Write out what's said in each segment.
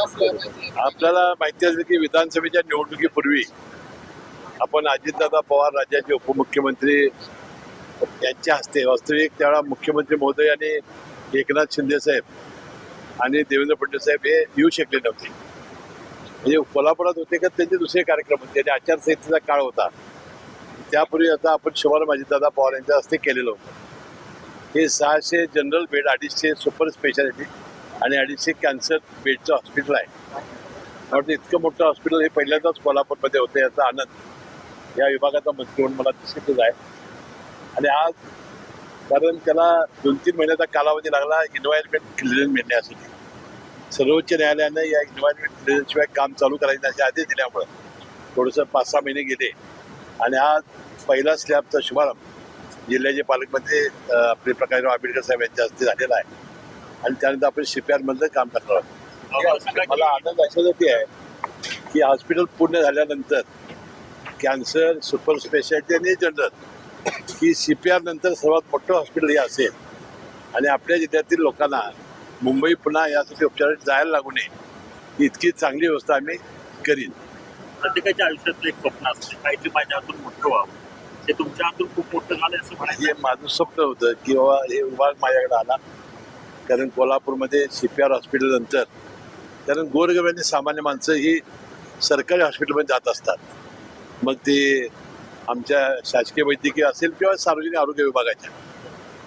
आपल्याला माहिती असेल की विधानसभेच्या निवडणुकीपूर्वी आपण अजितदादा पवार राज्याचे उपमुख्यमंत्री यांच्या हस्ते वास्तविक त्यावेळा मुख्यमंत्री महोदय आणि एकनाथ शिंदे साहेब आणि देवेंद्र फडणवीस साहेब हे येऊ शकले नव्हते. म्हणजे कोल्हापुरात होते का त्यांचे दुसरे कार्यक्रम होते. आणि आचारसंहितेचा काळ होता. त्यापूर्वी आता आपण शिवार अजितदादा पवार यांच्या हस्ते केलेलं होतं. हे सहाशे जनरल बेड अडीचशे सुपर स्पेशालिटी आणि अडीचशे कॅन्सर बेडचं हॉस्पिटल आहे. मला वाटतं इतकं मोठं हॉस्पिटल हे पहिल्यांदाच कोल्हापूरमध्ये होतं याचा आनंद. या विभागाचा मंत्री म्हणून मला निश्चितच आहे. आणि आज कारण त्याला दोन तीन महिन्याचा कालावधी लागला इन्व्हायरमेंट क्लिअरन्स मिळण्यासाठी. सर्वोच्च न्यायालयानं या इन्व्हायरमेंट क्लिअरन्सशिवाय काम चालू करायचे असे आदेश दिल्यामुळं थोडंसं पाच सहा महिने गेले. आणि आज पहिला स्लॅबचा शुभारंभ जिल्ह्याचे पालकमंत्री आपले प्रकाशराव आंबेडकर साहेब यांच्या हस्ते झालेला आहे. आणि त्यानंतर आपण CPR मधलं काम करणार आहोत. मला आनंद अशासाठी आहे की हॉस्पिटल पूर्ण झाल्यानंतर कॅन्सर सुपर स्पेशालिटी आणि जनरल ही सी पी आर नंतर सर्वात मोठं हॉस्पिटल हे असेल. आणि आपल्या जिल्ह्यातील लोकांना मुंबई पुन्हा यासाठी उपचारासाठी जायला लागू नये. ही इतकी चांगली व्यवस्था आम्ही करीन. प्रत्येकाच्या आयुष्यातलं एक स्वप्न असतं. काहीतरी माझ्या हातून मोठं व्हावं. ते तुमच्या हातून खूप मोठं झालं असं म्हणायचं. हे माझं स्वप्न होतं की बाबा हे विभाग माझ्याकडे आला. कारण कोल्हापूरमध्ये सी पी आर हॉस्पिटल नंतर कारण गोरगरिबांनी सामान्य माणसं ही सरकारी हॉस्पिटलमध्ये जात असतात. मग ते आमच्या शासकीय वैद्यकीय असेल किंवा सार्वजनिक आरोग्य विभागाच्या.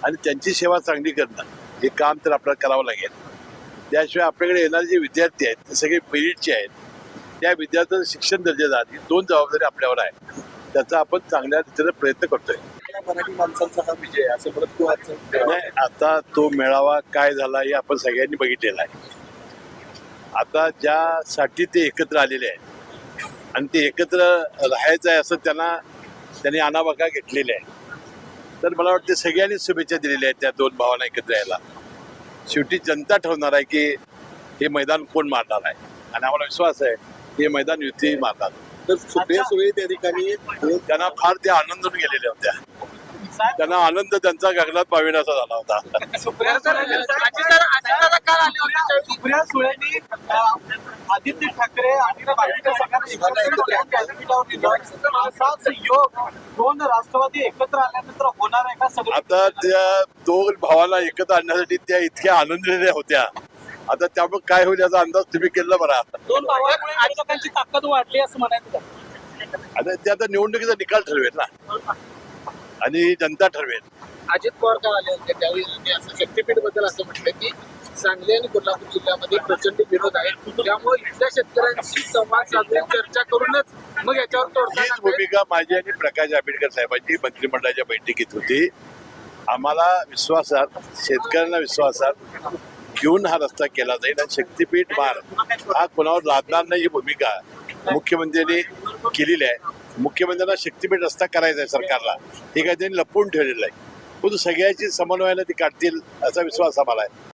आणि त्यांची सेवा चांगली करणं हे काम तर आपल्याला करावं लागेल. त्याशिवाय आपल्याकडे येणारे जे विद्यार्थी आहेत ते सगळे मेरिटचे आहेत. त्या विद्यार्थ्यांचं शिक्षण दर्जेदार ही दोन जबाबदारी आपल्यावर आहे. त्याचा आपण चांगल्या रीतीने प्रयत्न करतोय. मराठी माणसांचा हा विजय असं तू नाही आता तो मेळावा काय झाला हे आपण सगळ्यांनी बघितलेला आहे. आता ज्यासाठी ते एकत्र आलेले आहेत आणि ते एकत्र राहायचं आहे असं त्यांना त्यांनी अनाबका घेतलेले आहे तर मला वाटतं सगळ्यांनी शुभेच्छा दिलेल्या आहेत त्या दोन भावांना एकत्र यायला. शेवटी जनता ठरवणार आहे की हे मैदान कोण मारणार आहे? आणि आम्हाला विश्वास आहे की हे मैदान युती मारणार तर सुप्रिया सुळे त्या ठिकाणी. त्यांना फार त्या आनंदून गेलेल्या होत्या. त्यांना आनंद त्यांचा गगनात पाविण्याचा झाला होता. आदित्य ठाकरे आणि बाकीच्या सगळ्यांना असाच योग दोन राष्ट्रवादी एकत्र आल्यानंतर होणार आहे का सगळं? आता त्या दोन भावाला एकत्र आणण्यासाठी त्या इतक्या आनंदलेल्या होत्या. आता त्यामुळे काय होईल याचा अंदाज तुम्ही केला बरा. दोन ताकद वाढली असं म्हणायचं? आता ते आता निवडणुकीचा निकाल ठरवेल ना. आणि जनता ठरवेल. अजित पवार का आले होते त्यावेळी? त्यांनी असं शक्तीपीठबद्दल असं म्हटलं की सांगली आणि कोल्हापूर जिल्ह्यामध्ये प्रचंड विरोध आहे. त्यामुळे इथल्या शेतकऱ्यांशी संवाद साधून चर्चा करूनच मग याच्यावर तोडगा हीच येईल. भूमिका माझी आणि प्रकाश आंबेडकर साहेबांची मंत्रिमंडळाच्या बैठकीत होती. आम्हाला विश्वासात शेतकऱ्यांना विश्वासात घेऊन हा रस्ता केला जाईल आणि शक्तीपीठ मार हा कोणावर लादणार नाही ही भूमिका मुख्यमंत्र्यांनी केलेली आहे. मुख्यमंत्र्यांना शक्तीपीठ रस्ता करायचा आहे सरकारला. हे काही त्यांनी लपवून ठेवलेलं आहे. परंतु सगळ्याची समन्वयाने ती काढतील असा विश्वास आम्हाला आहे.